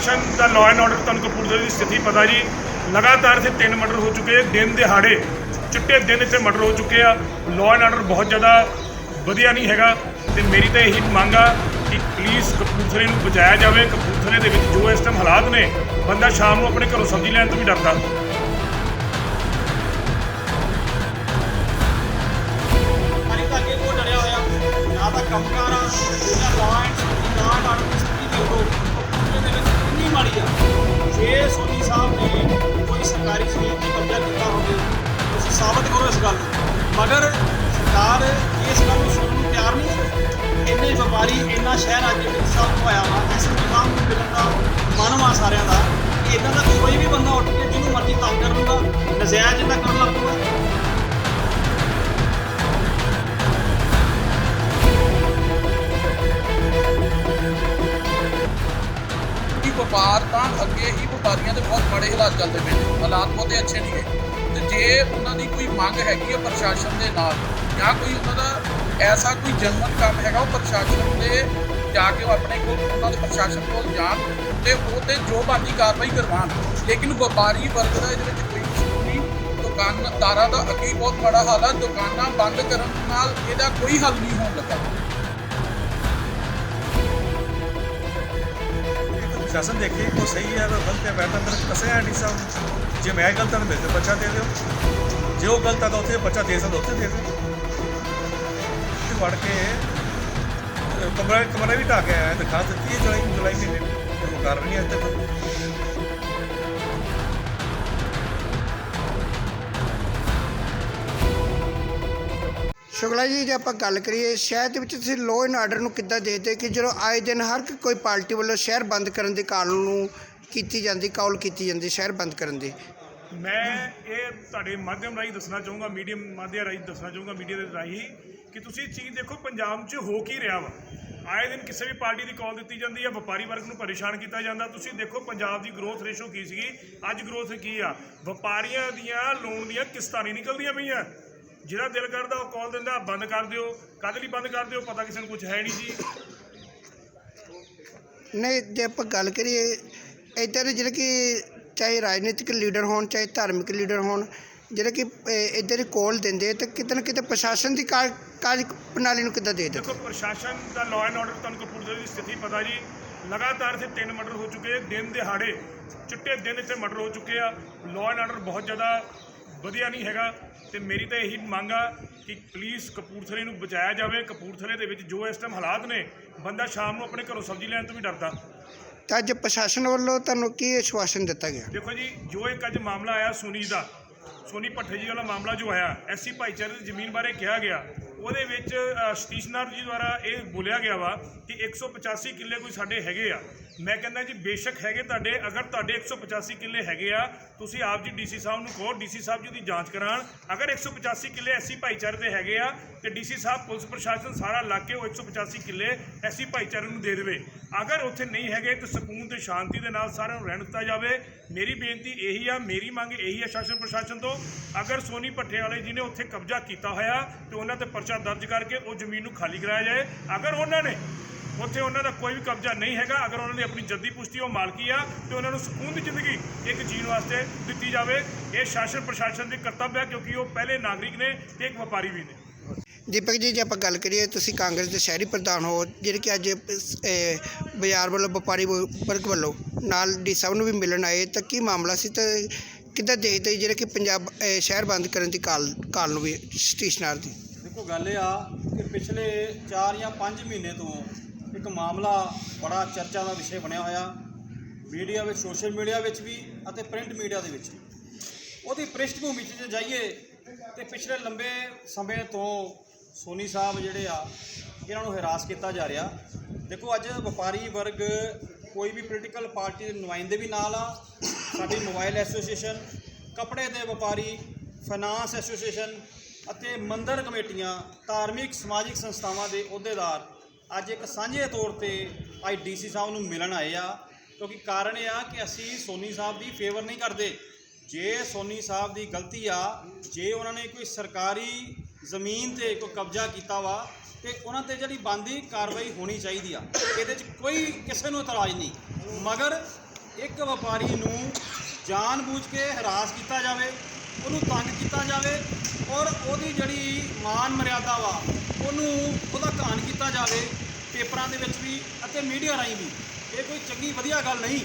ਪ੍ਰਸ਼ਾਸਨ ਦਾ law and order ਤੁਹਾਨੂੰ ਕਪੂਰਥਲੇ ਦੀ ਸਥਿਤੀ ਪਤਾ ਜੀ। ਲਗਾਤਾਰ ਇੱਥੇ ਤਿੰਨ ਮਰਡਰ ਹੋ ਚੁੱਕੇ ਦਿਨ ਦਿਹਾੜੇ ਚਿੱਟੇ ਦਿਨ ਇੱਥੇ ਮਰਡਰ ਹੋ ਚੁੱਕੇ ਆ। ਲਾਅ ਐਂਡ ਆਰਡਰ ਬਹੁਤ ਜ਼ਿਆਦਾ ਵਧੀਆ ਨਹੀਂ ਹੈਗਾ। ਤੇ ਮੇਰੀ ਤਾਂ ਇਹੀ ਮੰਗ ਆ ਕਿ ਪਲੀਜ਼ ਕਪੂਰਥਲੇ ਨੂੰ ਬਚਾਇਆ ਜਾਵੇ। ਕਪੂਰਥਲੇ ਦੇ ਵਿੱਚ ਜੋ ਇਸ ਟਾਈਮ ਹਾਲਾਤ ਨੇ, ਬੰਦਾ ਸ਼ਾਮ ਨੂੰ ਆਪਣੇ ਘਰੋਂ ਸਬਜ਼ੀ ਲੈਣ ਤੋਂ ਵੀ ਡਰਦਾ। ਕੰਮਕਾਰ ਆ, ਨਾ ਲਾਇਨਸ ਨਾ ਆਰਡਰ ਦੀ ਦੇਖੋ ਕਿੰਨੀ ਆ। ਜੇ ਸੋਨੀ ਸਾਹਿਬ ਨੇ ਕੋਈ ਸਰਕਾਰੀ ਜ਼ਮੀਨ ਤੇ ਕਬਜ਼ਾ ਕੀਤਾ ਹੋਵੇ, ਤੁਸੀਂ ਸਾਬਤ ਕਰੋ ਇਸ ਗੱਲ ਨੂੰ। ਮਗਰ ਸਰਕਾਰ ਇਸ ਗੱਲ ਨੂੰ ਸੁਣਨ ਨੂੰ ਤਿਆਰ ਨਹੀਂ ਹੈ ਇੰਨੇ ਵਪਾਰੀ, ਇੰਨਾ ਸ਼ਹਿਰ ਅੱਜ ਵਿੱਚ ਸਾਹਿਬ ਤੋਂ ਆਇਆ ਵਾ। ਇਸ ਸਾਹਿਬ ਨੂੰ ਮਿਲਣ ਦਾ ਮਨ ਵਾ ਸਾਰਿਆਂ ਦਾ। ਕਿ ਇਦਾਂ ਦਾ ਕੋਈ ਵੀ ਬੰਦਾ ਉੱਠ ਕੇ ਜਿਹਨੂੰ ਮਰਜ਼ੀ ਤੰਗ ਕਰ ਲੂਗਾ ਨਜਾਇਜ਼ ਜਿੰਨਾ ਕਰਨ ਲੱਗ ਪਊਗਾ ਵਪਾਰ ਤਾਂ ਅੱਗੇ ਹੀ ਵਪਾਰੀਆਂ ਦੇ ਬਹੁਤ ਮਾੜੇ ਹਾਲਾਤ ਚੱਲਦੇ ਪਏ ਨੇ। ਹਾਲਾਤ ਬਹੁਤੇ ਅੱਛੇ ਨਹੀਂ ਹੈ। ਤੇ ਜੇ ਉਹਨਾਂ ਦੀ ਕੋਈ ਮੰਗ ਹੈਗੀ ਹੈ ਪ੍ਰਸ਼ਾਸਨ ਦੇ ਨਾਲ, ਜਾਂ ਕੋਈ ਉਹਨਾਂ ਦਾ ਐਸਾ ਕੋਈ ਜਨਮਨ ਕੰਮ ਹੈਗਾ, ਉਹ ਪ੍ਰਸ਼ਾਸਨ ਦੇ ਜਾ ਕੇ ਉਹ ਆਪਣੇ ਕੋਲ, ਉਹਨਾਂ ਦੇ ਪ੍ਰਸ਼ਾਸਨ ਕੋਲ ਜਾਣ ਤੇ ਉਹ ਤੇ ਜੋ ਬਾਕੀ ਕਾਰਵਾਈ ਕਰਵਾਉਣ। ਲੇਕਿਨ ਵਪਾਰੀ ਵਰਗ ਦਾ ਇਹਦੇ ਵਿੱਚ ਕੋਈ ਕਸੂਰ ਨਹੀਂ। ਦੁਕਾਨਦਾਰਾਂ ਦਾ ਅੱਗੇ ਬਹੁਤ ਮਾੜਾ ਹਾਲ ਹੈ ਦੁਕਾਨਾਂ ਬੰਦ ਕਰਨ ਨਾਲ ਇਹਦਾ ਕੋਈ ਹੱਲ ਨਹੀਂ ਹੋਣ ਲੱਗਾ। ਪ੍ਰਸ਼ਾਸਨ ਦੇਖੇ, ਉਹ ਸਹੀ ਹੈ ਉਹ ਗਲਤ ਹੈ ਬੈਠਾ ਅੰਦਰ ਕਸੇ ਐਂਡੀ ਸਾਹਿਬ। ਜੇ ਮੈਂ ਗਲਤ ਹਾਂ, ਤਾਂ ਮੇਰੇ ਤੇ ਬੱਚਾ ਦੇ ਦਿਓ। ਜੇ ਉਹ ਗਲਤ ਹੈ ਤਾਂ ਉੱਥੇ ਬੱਚਾ ਦੇ ਸਕਦਾ, ਉੱਥੇ ਦੇ ਦਿਓ। ਤੇ ਵੜ ਕੇ ਕਮਰਾ ਕਮਰਾ ਵੀ ਢਾਹ ਕੇ ਆਇਆ, ਦਿਖਾ ਦਿੱਤੀ ਹੈ, ਜੁਲਾਈ ਜੁਲਾਈ ਮਹੀਨੇ ਨੂੰ ਤੇ ਉਹ ਕਰ ਨਹੀਂ ਅੱਜ ਤੱਕ। ਸ਼ੁਕਲਾ ਜੀ, ਜੇ ਆਪਾਂ ਗੱਲ ਕਰੀਏ, ਸ਼ਹਿਰ ਦੇ ਵਿੱਚ ਤੁਸੀਂ ਲੋਅ ਐਂਡ ਆਰਡਰ ਨੂੰ ਕਿੱਦਾਂ ਦੇਖਦੇ ਕਿ ਜਦੋਂ ਆਏ ਦਿਨ ਹਰ ਕੋਈ ਪਾਰਟੀ ਵੱਲੋਂ ਸ਼ਹਿਰ ਬੰਦ ਕਰਨ ਦੀ ਕਾਲ ਨੂੰ ਕੀਤੀ ਜਾਂਦੀ ਕਾਲ ਕੀਤੀ ਜਾਂਦੀ, ਸ਼ਹਿਰ ਬੰਦ ਕਰਨ ਦੀ? ਮੈਂ ਇਹ ਤੁਹਾਡੇ ਮਾਧਿਅਮ ਰਾਹੀਂ ਦੱਸਣਾ ਚਾਹੂੰਗਾ, ਮੀਡੀਅਮ ਮਾਧਿਅਮ ਰਾਹੀਂ ਦੱਸਣਾ ਚਾਹੂੰਗਾ, ਮੀਡੀਆ ਦੇ ਰਾਹੀਂ, ਕਿ ਤੁਸੀਂ ਚੀਜ਼ ਦੇਖੋ, ਪੰਜਾਬ 'ਚ ਹੋ ਕੀ ਰਿਹਾ ਵਾ? ਆਏ ਦਿਨ ਕਿਸੇ ਵੀ ਪਾਰਟੀ ਦੀ ਕਾਲ ਦਿੱਤੀ ਜਾਂਦੀ ਹੈ ਵਪਾਰੀ ਵਰਗ ਨੂੰ ਪਰੇਸ਼ਾਨ ਕੀਤਾ ਜਾਂਦਾ। ਤੁਸੀਂ ਦੇਖੋ, ਪੰਜਾਬ ਦੀ ਗਰੋਥ ਰੇਸ਼ੋ ਕੀ ਸੀਗੀ? ਅੱਜ ਗਰੋਥ ਕੀ ਆ? ਵਪਾਰੀਆਂ ਦੀਆਂ ਲੋਨ ਦੀਆਂ ਕਿਸ਼ਤਾਂ ਨਹੀਂ ਨਿਕਲਦੀਆਂ ਪਈਆਂ। ਜਿਹੜਾ ਦਿਲ ਕਰਦਾ ਉਹ ਕਾਲ ਦਿੰਦਾ ਬੰਦ ਕਰ ਦਿਓ। ਕਦ ਲਈ ਬੰਦ ਕਰ ਦਿਓ ਪਤਾ ਕਿਸੇ ਨੂੰ ਕੁਝ ਹੈ ਨਹੀਂ ਜੀ। ਨਹੀਂ ਜੇ ਆਪਾਂ ਗੱਲ ਕਰੀਏ ਇੱਧਰ ਦੇ ਜਿਹੜੇ ਕਿ ਚਾਹੇ ਰਾਜਨੀਤਿਕ ਲੀਡਰ ਹੋਣ ਚਾਹੇ ਧਾਰਮਿਕ ਲੀਡਰ ਹੋਣ ਜਿਹੜੇ ਕਿ ਇੱਧਰ ਦੀ ਕੋਲ ਦਿੰਦੇ ਤੇ ਕਿਤੇ ਨਾ ਕਿਤੇ ਪ੍ਰਸ਼ਾਸਨ ਦੀ ਕਾਰ- ਕਾਰਜ ਪ੍ਰਣਾਲੀ ਨੂੰ ਕਿੱਦਾਂ ਦੇਖਦੇ ਦੇਖੋ ਪ੍ਰਸ਼ਾਸਨ ਦਾ ਲਾਅ ਐਂਡ ਆਰਡਰ ਤੁਹਾਨੂੰ ਕਪੂਰਥਲੇ ਦੀ ਸਥਿਤੀ ਪਤਾ ਜੀ। ਲਗਾਤਾਰ ਇੱਥੇ ਤਿੰਨ ਮਰਡਰ ਹੋ ਚੁੱਕੇ ਦਿਨ ਦਿਹਾੜੇ ਚਿੱਟੇ ਦਿਨ ਇੱਥੇ ਮਰਡਰ ਹੋ ਚੁੱਕੇ ਆ। ਲਾਅ ਐਂਡ ਆਰਡਰ ਬਹੁਤ ਜ਼ਿਆਦਾ ਵਧੀਆ ਨਹੀਂ ਹੈਗਾ ਤੇ ਮੇਰੀ ਤਾਂ ਇਹੀ ਮੰਗ ਆ ਕਿ ਪਲੀਜ਼ ਕਪੂਰਥਲੇ ਨੂੰ ਬਚਾਇਆ ਜਾਵੇ। ਕਪੂਰਥਲੇ ਦੇ ਵਿੱਚ ਜੋ ਇਸ ਟਾਈਮ ਹਾਲਾਤ ਨੇ ਬੰਦਾ ਸ਼ਾਮ ਨੂੰ ਆਪਣੇ ਘਰੋਂ ਸਬਜ਼ੀ ਲੈਣ ਤੋਂ ਵੀ ਡਰਦਾ। ਤਾਂ ਅੱਜ ਪ੍ਰਸ਼ਾਸਨ ਵੱਲੋਂ ਤੁਹਾਨੂੰ ਕੀ ਆਸ਼ਵਾਸਨ ਦਿੱਤਾ ਗਿਆ? ਦੇਖੋ ਜੀ ਜੋ ਇੱਕ ਅੱਜ ਮਾਮਲਾ ਆਇਆ ਸੋਨੀ ਦਾ ਸੋਨੀ ਭੱਠੇ ਜੀ ਵਾਲਾ ਮਾਮਲਾ ਜੋ ਆਇਆ ਐਸਸੀ ਭਾਈਚਾਰੇ ਦੀ ਜ਼ਮੀਨ ਬਾਰੇ ਕਿਹਾ ਗਿਆ ਉਹਦੇ ਵਿੱਚ ਅ, ਸਤੀਸ਼ ਨਾਥ ਜੀ ਦੁਆਰਾ ਇਹ ਬੋਲਿਆ ਗਿਆ ਵਾ ਕਿ 185 ਕਿੱਲੇ ਕੋਈ ਸਾਡੇ ਹੈਗੇ ਆ। ਮੈਂ ਕਹਿੰਦਾ ਜੀ, ਬੇਸ਼ੱਕ ਹੈਗੇ ਤੁਹਾਡੇ, ਅਗਰ ਤੁਹਾਡੇ 185 ਕਿੱਲੇ ਹੈਗੇ ਆ, ਤੁਸੀਂ ਆਪ ਜੀ ਡੀਸੀ ਸਾਹਿਬ ਨੂੰ ਕਹੋ ਡੀਸੀ ਸਾਹਿਬ ਜੀ ਦੀ ਜਾਂਚ ਕਰਾਉਣ ਅਗਰ 185 ਕਿੱਲੇ ਐਸੀ ਭਾਈਚਾਰੇ ਦੇ ਹੈਗੇ ਆ, ਤੇ ਡੀਸੀ ਸਾਹਿਬ ਪੁਲਿਸ ਪ੍ਰਸ਼ਾਸਨ ਸਾਰਾ ਲਾ ਕੇ ਉਹ 185 ਕਿੱਲੇ ਐਸੀ ਭਾਈਚਾਰੇ ਨੂੰ ਦੇ ਦੇਵੇ। ਅਗਰ ਉੱਥੇ ਨਹੀਂ ਹੈਗੇ, ਤਾਂ ਸਕੂਨ ਤੇ ਸ਼ਾਂਤੀ ਦੇ ਨਾਲ ਸਾਰਿਆਂ ਨੂੰ ਰਹਿਣ ਦਿੱਤਾ ਜਾਵੇ। ਮੇਰੀ ਬੇਨਤੀ ਇਹੀ ਆ, ਮੇਰੀ ਮੰਗ ਇਹੀ ਆ ਸ਼ਾਸਨ ਪ੍ਰਸ਼ਾਸਨ ਤੋਂ। ਅਗਰ ਸੋਨੀ ਭੱਠੇ ਵਾਲੇ ਜੀ ਨੇ ਉੱਥੇ ਕਬਜ਼ਾ ਕੀਤਾ ਹੋਇਆ, ਤੇ ਉਹਨਾਂ ਤੇ ਪਰਚਾ ਦਰਜ ਕਰਕੇ ਉਹ ਜ਼ਮੀਨ ਨੂੰ ਖਾਲੀ ਕਰਾਇਆ ਜਾਏ। ਅਗਰ ਉਹਨਾਂ ਨੇ ਉੱਥੇ ਉਹਨਾਂ ਦਾ ਕੋਈ ਵੀ ਕਬਜ਼ਾ ਨਹੀਂ ਹੈਗਾ। ਅਗਰ ਉਹਨਾਂ ਦੀ ਆਪਣੀ ਜੱਦੀ ਪੁਸ਼ਤੀ ਉਹ ਮਾਲਕੀ ਆ ਤੇ ਉਹਨਾਂ ਨੂੰ ਸਕੂਨ ਦੀ ਜ਼ਿੰਦਗੀ ਇੱਕ ਜੀਣ ਵਾਸਤੇ ਦਿੱਤੀ ਜਾਵੇ। ਇਹ ਸ਼ਾਸਨ ਪ੍ਰਸ਼ਾਸਨ ਦੀ ਕਰਤੱਵ ਹੈ ਕਿਉਂਕਿ ਉਹ ਪਹਿਲੇ ਨਾਗਰਿਕ ਨੇ ਤੇ ਇੱਕ ਵਪਾਰੀ ਵੀ ਨੇ। ਦੀਪਕ ਜੀ ਜੇ ਆਪਾਂ ਗੱਲ ਕਰੀਏ ਤੁਸੀਂ ਕਾਂਗਰਸ ਦੇ ਸ਼ਹਿਰੀ ਪ੍ਰਧਾਨ ਹੋ ਜਿਹੜੇ ਕਿ ਅੱਜ ਬਾਜ਼ਾਰ ਵੱਲੋਂ ਵਪਾਰੀ ਵਰਗ ਵੱਲੋਂ ਨਾਲ ਡੀ ਸਾਹਿਬ ਨੂੰ ਵੀ ਮਿਲਣ ਆਏ ਤਾਂ ਕੀ ਮਾਮਲਾ ਸੀ? ਤੇ ਕਿੱਦਾਂ ਦੇਖਦੇ ਜਿਹੜੇ ਕਿ ਪੰਜਾਬ ਸ਼ਹਿਰ ਬੰਦ ਕਰਨ ਦੀ ਕਾਲ ਕਾਲ ਨੂੰ ਵੀ ਸਟੇਸ਼ਨਰ ਦੀ? ਦੇਖੋ ਗੱਲ ਇਹ ਆ ਕਿ ਪਿਛਲੇ 4 ਜਾਂ 5 ਮਹੀਨੇ ਤੋਂ ਇੱਕ ਮਾਮਲਾ ਬੜਾ ਚਰਚਾ ਦਾ ਵਿਸ਼ੇ ਬਣਿਆ ਹੋਇਆ, ਮੀਡੀਆ ਵਿੱਚ, ਸੋਸ਼ਲ ਮੀਡੀਆ ਵਿੱਚ ਵੀ ਅਤੇ ਪ੍ਰਿੰਟ ਮੀਡੀਆ ਦੇ ਵਿੱਚ ਵੀ। ਉਹਦੀ ਪ੍ਰਿਸ਼ਠਭੂਮੀ 'ਚ ਜੇ ਜਾਈਏ ਤੇ ਪਿਛਲੇ ਲੰਬੇ ਸਮੇਂ ਤੋਂ ਸੋਨੀ ਸਾਹਿਬ ਜਿਹੜੇ ਆ, ਇਹਨਾਂ ਨੂੰ ਹਰਾਸ ਕੀਤਾ ਜਾ ਰਿਹਾ। ਦੇਖੋ, ਅੱਜ ਵਪਾਰੀ ਵਰਗ ਕੋਈ ਵੀ ਪੋਲੀਟੀਕਲ ਪਾਰਟੀ ਦੇ ਨੁਮਾਇੰਦੇ ਵੀ ਨਾਲ ਆ। ਸਾਡੀ ਮੋਬਾਈਲ ਐਸੋਸੀਏਸ਼ਨ ਕੱਪੜੇ ਦੇ ਵਪਾਰੀ ਫਾਈਨਾਂਸ ਐਸੋਸੀਏਸ਼ਨ ਅਤੇ ਮੰਦਰ ਕਮੇਟੀਆਂ, ਧਾਰਮਿਕ, ਸਮਾਜਿਕ ਸੰਸਥਾਵਾਂ ਦੇ ਅਹੁਦੇਦਾਰ ਅੱਜ ਇੱਕ ਸਾਂਝੇ ਤੌਰ ਤੇ ਅੱਜ ਡੀਸੀ ਸਾਹਿਬ ਨੂੰ ਮਿਲਣ ਆਏ ਆ, ਕਿਉਂਕਿ ਕਾਰਨ ਇਹ ਆ ਕਿ ਅਸੀਂ ਸੋਨੀ ਸਾਹਿਬ ਦੀ ਫੇਵਰ ਨਹੀਂ ਕਰਦੇ। ਜੇ ਸੋਨੀ ਸਾਹਿਬ ਦੀ ਗਲਤੀ ਆ, ਜੇ ਉਹਨਾਂ ਨੇ ਕੋਈ ਸਰਕਾਰੀ ਜ਼ਮੀਨ ਤੇ ਕੋਈ ਕਬਜ਼ਾ ਕੀਤਾ ਵਾ, ਤੇ ਉਹਨਾਂ ਤੇ ਜਿਹੜੀ ਬੰਦੀ ਕਾਰਵਾਈ ਹੋਣੀ ਚਾਹੀਦੀ ਆ, ਇਹਦੇ 'ਚ ਕੋਈ ਕਿਸੇ ਨੂੰ ਇਤਰਾਜ਼ ਨਹੀਂ। ਮਗਰ ਇੱਕ ਵਪਾਰੀ ਨੂੰ ਜਾਣਬੁੱਝ ਕੇ ਹਰਾਸ ਕੀਤਾ ਜਾਵੇ, ਉਹਨੂੰ ਤੰਗ ਕੀਤਾ ਜਾਵੇ, ਔਰ ਉਹਦੀ ਜਿਹੜੀ ਮਾਨ ਮਰਿਆਦਾ ਵਾ, ਉਹਨੂੰ ਉਹਦਾ ਘਾਣ ਕੀਤਾ ਜਾਵੇ ਪੇਪਰਾਂ ਦੇ ਵਿੱਚ ਵੀ ਅਤੇ ਮੀਡੀਆ ਰਾਹੀਂ ਵੀ। ਇਹ ਕੋਈ ਚੰਗੀ ਵਧੀਆ ਗੱਲ ਨਹੀਂ।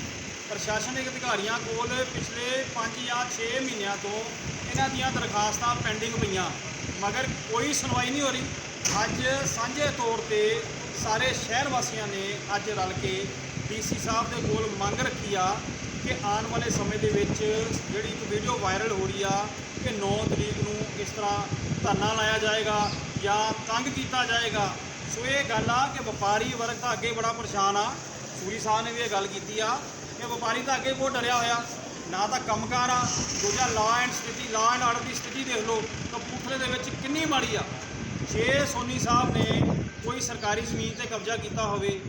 ਪ੍ਰਸ਼ਾਸਨਿਕ ਅਧਿਕਾਰੀਆਂ ਕੋਲ ਪਿਛਲੇ 5 ਜਾਂ 6 ਮਹੀਨਿਆਂ ਤੋਂ ਇਹਨਾਂ ਦੀਆਂ ਦਰਖਾਸਤਾਂ ਪੈਂਡਿੰਗ ਪਈਆਂ। ਮਗਰ ਕੋਈ ਸੁਣਵਾਈ ਨਹੀਂ ਹੋ ਰਹੀ। ਅੱਜ ਸਾਂਝੇ ਤੌਰ ਤੇ ਸਾਰੇ ਸ਼ਹਿਰ ਵਾਸੀਆਂ ਨੇ ਅੱਜ ਰਲ ਕੇ ਡੀਸੀ ਸਾਹਿਬ ਦੇ ਕੋਲ ਮੰਗ ਰੱਖੀ ਆ ਕਿ ਆਉਣ ਵਾਲੇ ਸਮੇਂ ਦੇ ਵਿੱਚ ਜਿਹੜੀ ਇੱਕ ਵੀਡੀਓ ਵਾਇਰਲ ਹੋ ਰਹੀ ਆ ਕਿ 9 ਤਰੀਕ ਨੂੰ ਇਸ ਤਰ੍ਹਾਂ ਧਰਨਾ ਲਾਇਆ ਜਾਏਗਾ ਜਾਂ ਤੰਗ ਕੀਤਾ ਜਾਏਗਾ। ਸੋ ਇਹ ਗੱਲ ਆ ਕਿ ਵਪਾਰੀ ਵਰਗ ਤਾਂ ਅੱਗੇ ਬੜਾ ਪਰੇਸ਼ਾਨ ਆ। ਸੂਰੀ ਸਾਹਿਬ ਨੇ ਵੀ ਇਹ ਗੱਲ ਕੀਤੀ ਆ ਕਿ ਵਪਾਰੀ ਤਾਂ ਅੱਗੇ ਬਹੁਤ ਡਰਿਆ ਹੋਇਆ। ਨਾ ਤਾਂ ਕੰਮਕਾਰ ਆ, ਦੂਜਾ ਲਾਅ ਐਂਡ ਸਥਿਤੀ ਲਾ ਐਂਡ ਆਰਡਰ ਦੀ ਸਥਿਤੀ ਦੇਖ ਲਓ, ਕਪੂਰਥਲੇ ਦੇ ਵਿੱਚ ਕਿੰਨੀ ਮਾੜੀ ਆ। ਜੇ ਸੋਨੀ ਸਾਹਿਬ ਨੇ ਕੋਈ ਸਰਕਾਰੀ ਜ਼ਮੀਨ ਤੇ ਕਬਜ਼ਾ ਕੀਤਾ ਹੋਵੇ,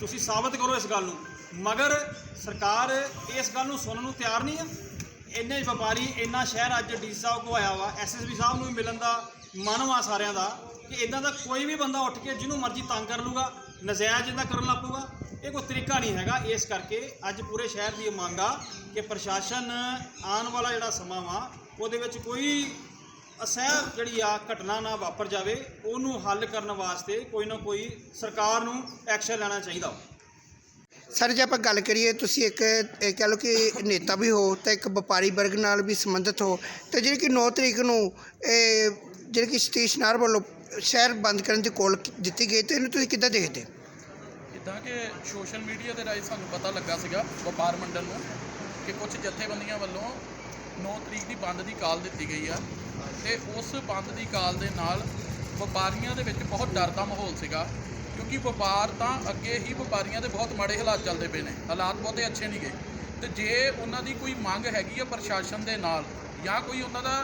ਤੁਸੀਂ ਸਾਬਤ ਕਰੋ ਇਸ ਗੱਲ ਨੂੰ। ਮਗਰ ਸਰਕਾਰ ਇਸ ਗੱਲ ਨੂੰ ਸੁਣਨ ਨੂੰ ਤਿਆਰ ਨਹੀਂ ਆ। ਇੰਨੇ ਵਪਾਰੀ, ਇੰਨਾ ਸ਼ਹਿਰ ਅੱਜ ਡੀ ਸਾਹਿਬ ਕੋ ਆਇਆ ਵਾ ਐਸਐਸਬੀ ਸਾਹਿਬ ਨੂੰ ਵੀ ਮਿਲਣ ਦਾ ਮਨ ਵਾ ਸਾਰਿਆਂ ਦਾ ਕਿ ਇਦਾਂ ਦਾ ਕੋਈ ਵੀ ਬੰਦਾ ਉੱਠ ਕੇ ਜਿਹਨੂੰ ਮਰਜ਼ੀ ਤੰਗ ਕਰ ਲੂਗਾ, ਨਜਾਇਜ਼ ਇਦਾਂ ਕਰਨ ਲੱਗ ਪਊਗਾ, ਇਹ ਕੋਈ ਤਰੀਕਾ ਨਹੀਂ ਹੈਗਾ। ਇਸ ਕਰਕੇ ਅੱਜ ਪੂਰੇ ਸ਼ਹਿਰ ਦੀ ਇਹ ਮੰਗ ਆ ਕਿ ਪ੍ਰਸ਼ਾਸਨ ਆਉਣ ਵਾਲਾ ਜਿਹੜਾ ਸਮਾਂ ਵਾ, ਉਹਦੇ ਵਿੱਚ ਕੋਈ ਅਸਹਿ ਜਿਹੜੀ ਆ ਘਟਨਾ ਨਾ ਵਾਪਰ ਜਾਵੇ, ਉਹਨੂੰ ਹੱਲ ਕਰਨ ਵਾਸਤੇ ਕੋਈ ਨਾ ਕੋਈ ਸਰਕਾਰ ਨੂੰ ਐਕਸ਼ਨ ਲੈਣਾ ਚਾਹੀਦਾ। ਸਰ, ਜੇ ਆਪਾਂ ਗੱਲ ਕਰੀਏ, ਤੁਸੀਂ ਇੱਕ, ਇਹ ਕਹਿ ਲਓ ਕਿ ਨੇਤਾ ਵੀ ਹੋ ਤਾਂ ਇੱਕ ਵਪਾਰੀ ਵਰਗ ਨਾਲ ਵੀ ਸੰਬੰਧਿਤ ਹੋ, ਤੇ ਜਿਹੜੀ ਕਿ 9 ਤਰੀਕ ਨੂੰ ਇਹ ਜਿਹੜੇ ਕਿ ਸਤੀਸ਼ ਨਾਰ ਵੱਲੋਂ ਸ਼ਹਿਰ ਬੰਦ ਕਰਨ ਦੀ ਕੋਲ ਦਿੱਤੀ ਗਈ ਤੇ ਇਹਨੂੰ ਤੁਸੀਂ ਕਿੱਦਾਂ ਦੇਖਦੇ? ਜਿੱਦਾਂ ਕਿ ਸੋਸ਼ਲ ਮੀਡੀਆ ਦੇ ਰਾਹੀਂ ਸਾਨੂੰ ਪਤਾ ਲੱਗਾ ਸੀਗਾ ਵਪਾਰ ਮੰਡਲ ਨੂੰ ਕਿ ਕੁਝ ਜਥੇਬੰਦੀਆਂ ਵੱਲੋਂ 9 ਤਰੀਕ ਦੀ ਬੰਦ ਦੀ ਕਾਲ ਦਿੱਤੀ ਗਈ ਆ ਤੇ ਉਸ ਬੰਦ ਦੀ ਕਾਲ ਦੇ ਨਾਲ ਵਪਾਰੀਆਂ ਦੇ ਵਿੱਚ ਬਹੁਤ ਡਰ ਦਾ ਮਾਹੌਲ ਸੀਗਾ ਕਿਉਂਕਿ ਵਪਾਰ ਤਾਂ ਅੱਗੇ ਹੀ ਵਪਾਰੀਆਂ ਦੇ ਬਹੁਤ ਮਾੜੇ ਹਾਲਾਤ ਚੱਲਦੇ ਪਏ ਨੇ, ਹਾਲਾਤ ਬਹੁਤੇ ਅੱਛੇ ਨਹੀਂ ਗਏ ਤੇ ਜੇ ਉਹਨਾਂ ਦੀ ਕੋਈ ਮੰਗ ਹੈਗੀ ਆ ਪ੍ਰਸ਼ਾਸਨ ਦੇ ਨਾਲ ਜਾਂ ਕੋਈ ਉਹਨਾਂ ਦਾ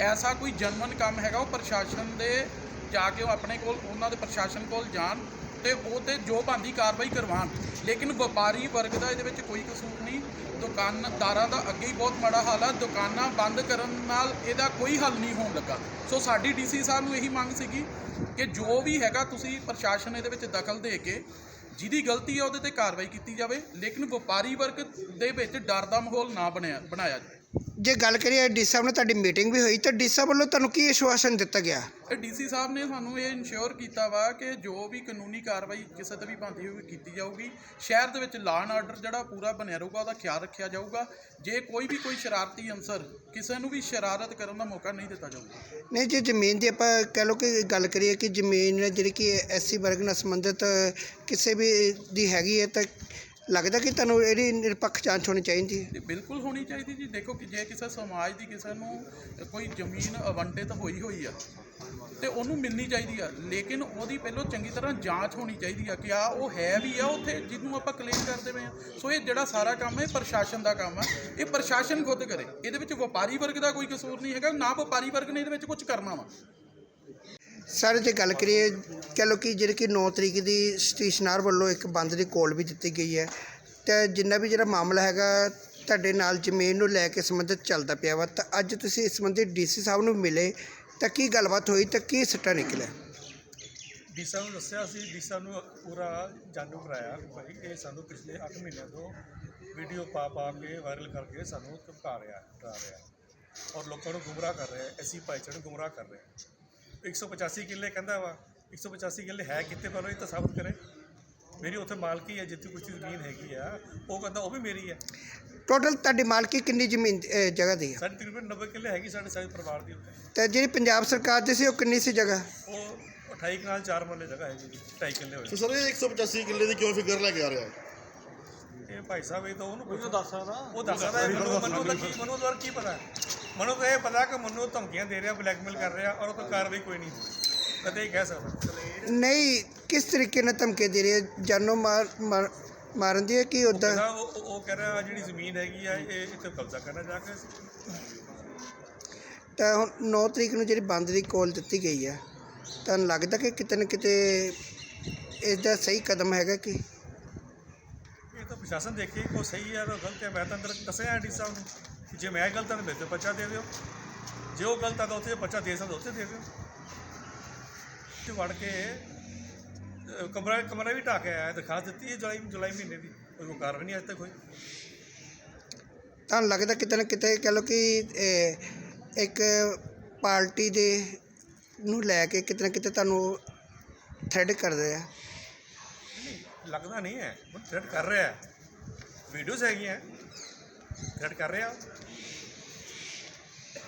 ਐਸਾ ਕੋਈ ਜਨਮਨ ਕੰਮ ਹੈਗਾ, ਉਹ ਪ੍ਰਸ਼ਾਸਨ ਦੇ ਜਾ ਕੇ ਉਹ ਆਪਣੇ ਕੋਲ, ਉਹਨਾਂ ਦੇ ਪ੍ਰਸ਼ਾਸਨ ਕੋਲ ਜਾਣ ਤੇ ਉਹ ਤੇ ਜੋ ਬੰਦੀ ਕਾਰਵਾਈ ਕਰਵਾਉਣ ਲੇਕਿਨ ਵਪਾਰੀ ਵਰਗ ਦਾ ਇਹਦੇ ਵਿੱਚ ਕੋਈ ਕਸੂਰ ਨਹੀਂ। ਦੁਕਾਨਦਾਰਾਂ ਦਾ ਅੱਗੇ ਹੀ ਬਹੁਤ ਮਾੜਾ ਹਾਲ ਆ। ਦੁਕਾਨਾਂ ਬੰਦ ਕਰਨ ਨਾਲ ਇਹਦਾ ਕੋਈ ਹੱਲ ਨਹੀਂ ਹੋਣ ਲੱਗਾ। ਸੋ ਸਾਡੀ ਡੀਸੀ ਸਾਹਿਬ ਨੂੰ ਇਹੀ ਮੰਗ ਸੀਗੀ ਕਿ ਜੋ ਵੀ ਹੈਗਾ ਤੁਸੀਂ ਪ੍ਰਸ਼ਾਸਨ ਇਹਦੇ ਵਿੱਚ ਦਖਲ ਦੇ ਕੇ ਜਿਹਦੀ ਗਲਤੀ ਹੈ ਉਹਦੇ ਤੇ ਕਾਰਵਾਈ ਕੀਤੀ ਜਾਵੇ। ਲੇਕਿਨ ਵਪਾਰੀ ਵਰਗ ਦੇ ਵਿੱਚ ਡਰ ਦਾ ਮਾਹੌਲ ਨਾ ਬਣਿਆ ਬਣਾਇਆ ਜਾਵੇ। ਜੇ ਗੱਲ ਕਰੀਏ ਡੀ ਸਾਹਿਬ ਨਾਲ ਤੁਹਾਡੀ ਮੀਟਿੰਗ ਵੀ ਹੋਈ ਤਾਂ ਡੀ ਸਾਹਿਬ ਵੱਲੋਂ ਤੁਹਾਨੂੰ ਕੀ ਆਸ਼ਵਾਸਨ ਦਿੱਤਾ ਗਿਆ? ਡੀਸੀ ਸਾਹਿਬ ਨੇ ਸਾਨੂੰ ਇਹ ਇਨਸ਼ੋਰ ਕੀਤਾ ਵਾ ਕਿ ਜੋ ਵੀ ਕਾਨੂੰਨੀ ਕਾਰਵਾਈ ਕਿਸੇ ਤੇ ਵੀ ਬਣਦੀ ਹੋਵੇ ਕੀਤੀ ਜਾਊਗੀ ਸ਼ਹਿਰ ਦੇ ਵਿੱਚ ਲਾਅ ਐਂਡ ਆਰਡਰ ਜਿਹੜਾ ਪੂਰਾ ਬਣਿਆ ਰਹੂਗਾ ਉਹਦਾ ਖਿਆਲ ਰੱਖਿਆ ਜਾਊਗਾ। ਜੇ ਕੋਈ ਵੀ ਕੋਈ ਸ਼ਰਾਰਤੀ ਅੰਸਰ ਕਿਸੇ ਨੂੰ ਵੀ ਸ਼ਰਾਰਤ ਕਰਨ ਦਾ ਮੌਕਾ ਨਹੀਂ ਦਿੱਤਾ ਜਾਊਗਾ। ਨਹੀਂ ਜੇ ਜ਼ਮੀਨ ਦੀ ਆਪਾਂ ਕਹਿ ਲਓ ਕਿ ਗੱਲ ਕਰੀਏ ਕਿ ਜ਼ਮੀਨ ਜਿਹੜੀ ਕਿ ਐਸਸੀ ਵਰਗ ਨਾਲ ਸੰਬੰਧਿਤ ਕਿਸੇ ਵੀ ਦੀ ਹੈਗੀ ਹੈ ਤਾਂ ਲੱਗਦਾ ਕਿ ਤੁਹਾਨੂੰ ਇਹਦੀ ਨਿਰਪੱਖ ਜਾਂਚ ਹੋਣੀ ਚਾਹੀਦੀ ਹੈ? ਤੇ ਬਿਲਕੁਲ ਹੋਣੀ ਚਾਹੀਦੀ ਜੀ। ਦੇਖੋ ਕਿ ਜੇ ਕਿਸੇ ਸਮਾਜ ਦੀ ਕਿਸੇ ਨੂੰ ਕੋਈ ਜ਼ਮੀਨ ਅਵੰਟਿਤ ਹੋਈ ਹੋਈ ਆ, ਤੇ ਉਹਨੂੰ ਮਿਲਣੀ ਚਾਹੀਦੀ ਆ। ਲੇਕਿਨ ਉਹਦੀ ਪਹਿਲਾਂ ਚੰਗੀ ਤਰ੍ਹਾਂ ਜਾਂਚ ਹੋਣੀ ਚਾਹੀਦੀ ਆ ਕਿ ਆ ਉਹ ਹੈ ਵੀ ਆ ਉੱਥੇ ਜਿਹਨੂੰ ਆਪਾਂ ਕਲੇਮ ਕਰਦੇ ਪਏ ਆ। ਸੋ ਇਹ ਜਿਹੜਾ ਸਾਰਾ ਕੰਮ ਹੈ ਪ੍ਰਸ਼ਾਸਨ ਦਾ ਕੰਮ ਆ। ਇਹ ਪ੍ਰਸ਼ਾਸਨ ਖੁਦ ਕਰੇ। ਇਹਦੇ ਵਿੱਚ ਵਪਾਰੀ ਵਰਗ ਦਾ ਕੋਈ ਕਸੂਰ ਨਹੀਂ ਹੈਗਾ, ਨਾ ਵਪਾਰੀ ਵਰਗ ਨੇ ਇਹਦੇ ਵਿੱਚ ਕੁਝ ਕਰਨਾ ਵਾ। ਸਰ, ਜੇ ਗੱਲ ਕਰੀਏ, ਕਹਿ ਲਓ ਕਿ ਜਿਹੜੀ ਕਿ 9 ਤਰੀਕ ਦੀ ਸਤੀਸ਼ ਵੱਲੋਂ ਇੱਕ ਬੰਦ ਦੀ ਕੋਲ ਵੀ ਦਿੱਤੀ ਗਈ ਹੈ, ਤੇ ਜਿੰਨਾ ਵੀ ਜਿਹੜਾ ਮਾਮਲਾ ਹੈਗਾ ਤੁਹਾਡੇ ਨਾਲ ਜ਼ਮੀਨ ਨੂੰ ਲੈ ਕੇ ਸੰਬੰਧਿਤ ਚੱਲਦਾ ਪਿਆ ਵਾ, ਤਾਂ ਅੱਜ ਤੁਸੀਂ ਇਸ ਸੰਬੰਧੀ ਡੀਸੀ ਸਾਹਿਬ ਨੂੰ ਮਿਲੇ, ਤਾਂ ਕੀ ਗੱਲਬਾਤ ਹੋਈ ਤਾਂ ਕੀ ਸਿੱਟਾ ਨਿਕਲਿਆ? ਡੀਸਾ ਨੂੰ ਦੱਸਿਆ ਸੀ ਡੀਸਾ ਨੂੰ ਪੂਰਾ ਜਾਣੂ ਕਰਾਇਆ ਭਾਈ ਇਹ ਸਾਨੂੰ ਪਿਛਲੇ 8 ਮਹੀਨਿਆਂ ਤੋਂ ਵੀਡੀਓ ਪਾ ਪਾ ਕੇ ਵਾਇਰਲ ਕਰਕੇ ਸਾਨੂੰ ਧਮਕਾ ਰਿਹਾ, ਡਰਾ ਰਿਹਾ। ਔਰ ਲੋਕਾਂ ਨੂੰ ਗੁੰਮਰਾਹ ਕਰ ਰਿਹਾ, ਐਸੀ ਭਾਈਚਾਰੇ ਨੂੰ ਗੁੰਮਰਾਹ ਕਰ ਰਿਹਾ। 185 ਕਿੱਲੇ ਕਹਿੰਦਾ ਵਾ 185 ਕਿੱਲੇ ਹੈ ਕਿੱਥੇ ਪਹਿਲਾਂ ਇਹ ਤਾਂ ਸਾਬਤ ਕਰੇ। ਮੇਰੀ ਉੱਥੇ ਮਾਲਕੀ ਹੈ ਜਿੱਥੇ ਕੁਝ ਜ਼ਮੀਨ ਹੈਗੀ ਆ ਉਹ ਕਹਿੰਦਾ ਉਹ ਵੀ ਮੇਰੀ ਹੈ। ਟੋਟਲ ਤੁਹਾਡੀ ਮਾਲਕੀ ਕਿੰਨੀ ਜ਼ਮੀਨ ਅਹ, ਜਗ੍ਹਾ ਦੀ ਹੈ ਸਾਡੀ ਤਕਰੀਬਨ 90 ਕਿੱਲੇ ਹੈਗੀ ਸਾਡੇ ਸਾਰੇ ਪਰਿਵਾਰ ਦੀ ਉੱਤੇ ਤੇ ਜਿਹੜੀ ਪੰਜਾਬ ਸਰਕਾਰ ਦੀ ਸੀ ਉਹ ਕਿੰਨੀ ਸੀ ਜਗ੍ਹਾ? ਉਹ 28 ਕਨਾਲ 4 ਮਰਲੇ ਜਗ੍ਹਾ ਹੈਗੀ ਜੀ 2.5 ਕਿੱਲੇ ਹੋਏ। ਸੋ ਸਰ ਇਹ 185 ਕਿੱਲੇ ਦੀ ਕਿਉਂ ਫਿਗਰ ਲੈ ਕੇ ਆ ਰਿਹਾ ਹੈ? ਇਹ ਭਾਈ ਸਾਹਿਬ ਇਹ ਤਾਂ ਉਹਨੂੰ ਕੋਈ ਪੁੱਛੋ। ਤਾਂ ਦੱਸ ਸਕਦਾ। ਉਹ ਦੱਸ ਸਕਦਾ ਹੈ ਮੈਨੂੰ ਮੈਨੂੰ ਦਾ ਕੀ ਮੈਨੂੰ ਦਾ ਕੀ ਪਤਾ? ਹੈ? ਮੈਨੂੰ ਤਾਂ ਇਹ ਪਤਾ ਕਿ ਮੈਨੂੰ ਧਮਕੀਆਂ ਦੇ ਰਿਹਾ ਬਲੈਕਮੇਲ ਕਰ ਰਿਹਾ ਔਰ ਉਹ ਕੋਈ ਕਾਰਵਾਈ ਕੋਈ ਨਹੀਂ। ਕਦੇ ਹੀ ਕਹਿ ਸਕਦਾ। ਨਹੀਂ ਕਿਸ ਤਰੀਕੇ ਨਾਲ ਧਮਕੇ ਦੇ ਰਹੀ? ਜਾਨੋਂ ਮਾਰ ਮਾਰ- ਮਾਰਨ ਦੀ ਹੈ ਕਿ ਉਦਾਂ ਉਹ ਉਹ- ਉਹ ਕਹਿ ਰਿਹਾ ਆਹ ਜਿਹੜੀ ਜ਼ਮੀਨ ਹੈਗੀ ਆ ਇਹ ਇੱਥੇ ਕਬਜ਼ਾ ਕਰਨਾ ਜਾ ਕੇ ਤਾਂ ਹੁਣ 9 ਤਰੀਕ ਨੂੰ ਜਿਹੜੀ ਬੰਦ ਦੀ ਕੋਲ ਦਿੱਤੀ ਗਈ ਹੈ ਤੁਹਾਨੂੰ ਲੱਗਦਾ ਕਿ ਕਿਤੇ ਨਾ ਕਿਤੇ ਇਸ ਦਾ ਸਹੀ ਕਦਮ ਹੈਗਾ ਕਿ? ਇਹ ਤਾਂ ਪ੍ਰਸ਼ਾਸਨ ਦੇਖੇ ਕੋ ਸਹੀ ਹੈ ਤਾਂ ਗਲਤ ਹੈ ਮੈਂ ਤਾਂ ਅੰਦਰ ਦੱਸਿਆ ਐਡੀ ਸਾਹਿਬ ਨੂੰ। ਜੇ ਮੈਂ ਗਲਤ ਹਾਂ ਤਾਂ ਮੇਰੇ ਤੇ ਬੱਚਾ ਦੇ ਦਿਓ। ਜੇ ਉਹ ਗਲਤ ਹੈ ਤਾਂ ਉੱਥੇ ਬੱਚਾ ਦੇ ਸਕਦਾ ਉੱਥੇ ਦੇ ਦਿਓ। ਤੇ ਵੜ ਕੇ ਕਮਰਾ ਕਮਰਾ ਵੀ ਢਾਹ ਕੇ ਆਇਆ ਦਰਖਾਸਤ ਦਿੱਤੀ ਹੈ ਜੁਲਾਈ ਜੁਲਾਈ ਮਹੀਨੇ ਦੀ। ਕੋਈ ਕਾਰਵਾਈ ਨਹੀਂ ਅੱਜ ਤੱਕ ਹੋਈ ਤੁਹਾਨੂੰ ਲੱਗਦਾ ਕਿਤੇ ਨਾ ਕਿਤੇ ਕਹ ਲਓ ਕਿ ਇੱਕ ਪਾਰਟੀ ਦੇ ਨੂੰ ਲੈ ਕੇ ਕਿਤੇ ਨਾ ਕਿਤੇ ਤੁਹਾਨੂੰ ਥ੍ਰੈਡ ਕਰਦੇ ਆ ਲੱਗਦਾ ਨਹੀਂ ਹੈ। ਉਹ ਥ੍ਰੈਟ ਕਰ ਰਿਹਾ ਹੈ। ਵੀਡੀਓਜ਼ ਹੈਗੀਆਂ। ਥ੍ਰੈਟ ਕਰ ਰਿਹਾ।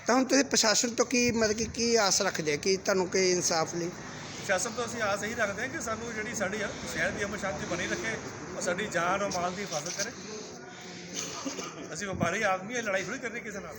ਤਾਂ ਹੁਣ ਤੁਸੀਂ ਪ੍ਰਸ਼ਾਸਨ ਤੋਂ ਕੀ ਮਤਲਬ ਕਿ ਕੀ ਆਸ ਰੱਖਦੇ ਆ ਕਿ ਤੁਹਾਨੂੰ ਕੋਈ ਇਨਸਾਫ ਲਈ? ਪ੍ਰਸ਼ਾਸਨ ਤੋਂ ਅਸੀਂ ਆਸ ਇਹੀ ਰੱਖਦੇ ਹਾਂ ਕਿ ਸਾਨੂੰ ਜਿਹੜੀ ਸਾਡੀ ਸ਼ਹਿਰ ਦੀ ਅਮਨ ਸ਼ਾਂਤੀ ਬਣੀ ਰੱਖੇ ਔਰ ਸਾਡੀ ਜਾਨ ਔਰ ਮਾਲ ਦੀ ਹਿਫਾਜ਼ਤ ਕਰੇ। ਅਸੀਂ ਵਪਾਰੀ ਆਦਮੀ ਹੈ ਲੜਾਈ ਥੋੜੀ ਕਰਨੀ ਕਿਸੇ ਨਾਲ।